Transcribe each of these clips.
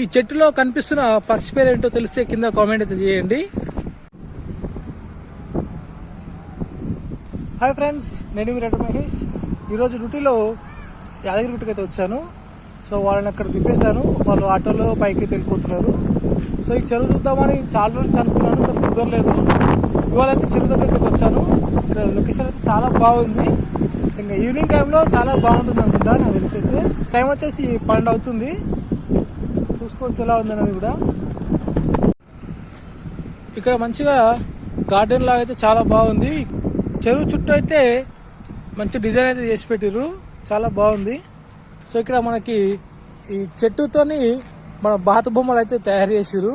ఈ చెట్టులో కనిపిస్తున్న పక్షి పేరు ఏంటో తెలిస్తే కింద కామెంట్ అయితే చేయండి. హాయ్ ఫ్రెండ్స్ నేను మీ మహేష్. ఈరోజు డ్యూటీలో యాదగిరి గుట్టకి అయితే వచ్చాను. సో వాళ్ళని అక్కడ దింపేశాను. వాళ్ళు ఆటోలో పైకి వెళ్ళిపోతున్నారు. సో ఈ చెరువు చూద్దామని చాలా రోజులు అనుకున్నాను కానీ కుదరలేదు. ఇవాళ అయితే చెరువు దగ్గరికి వచ్చాను. ఇక్కడ లొకేషన్ అయితే చాలా బాగుంది. ఇంకా ఈవినింగ్ టైంలో చాలా బాగుంటుంది అనుకుంటా నాకు తెలిసి అయితే. టైం వచ్చేసి పన్నెండు అవుతుంది. చూసుకోవచ్చు ఎలా ఉందనేది కూడా. ఇక్కడ మంచిగా గార్డెన్ లాగా అయితే చాలా బాగుంది. చెరువు చుట్టూ అయితే మంచి డిజైన్ అయితే చేసి పెట్టారు చాలా బాగుంది. సో ఇక్కడ మనకి ఈ చెట్టుతోని మన బాత బొమ్మలు అయితే తయారు చేసిర్రు.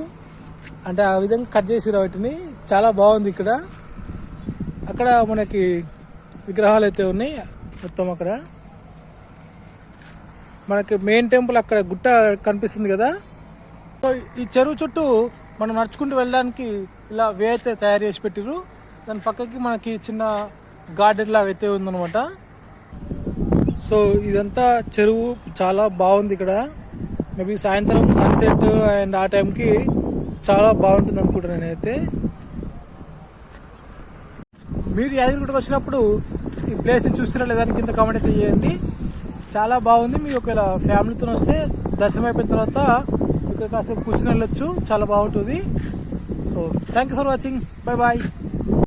అంటే ఆ విధంగా కట్ చేసిర్రు వాటిని. చాలా బాగుంది ఇక్కడ. అక్కడ మనకి విగ్రహాలు అయితే ఉన్నాయి మొత్తం అక్కడ. మనకి మెయిన్ టెంపుల్ అక్కడ గుట్ట కనిపిస్తుంది కదా. సో ఈ చెరువు చుట్టూ మనం నడుచుకుంటూ వెళ్ళడానికి ఇలా వే అయితే తయారు చేసి పెట్టిర్రు. దాని పక్కకి మనకి చిన్న గార్డెన్ లాగా అయితే ఉందన్నమాట. సో ఇదంతా చెరువు చాలా బాగుంది ఇక్కడ. మేబీ సాయంత్రం సన్సెట్ అండ్ ఆ టైంకి చాలా బాగుంటుంది అనుకుంటున్నాను నేనైతే. మీరు యాదగిరిగుట్టకు వచ్చినప్పుడు ఈ ప్లేస్ని చూసినా లేదా కింద కామెంట్ అయితే చేయండి. చాలా బాగుంది. మీరు ఒకవేళ ఫ్యామిలీతో వస్తే దర్శనం అయిపోయిన తర్వాత కాసేపు కూర్చుని వెళ్ళొచ్చు. చాలా బాగుంటుంది. So thank you for watching bye bye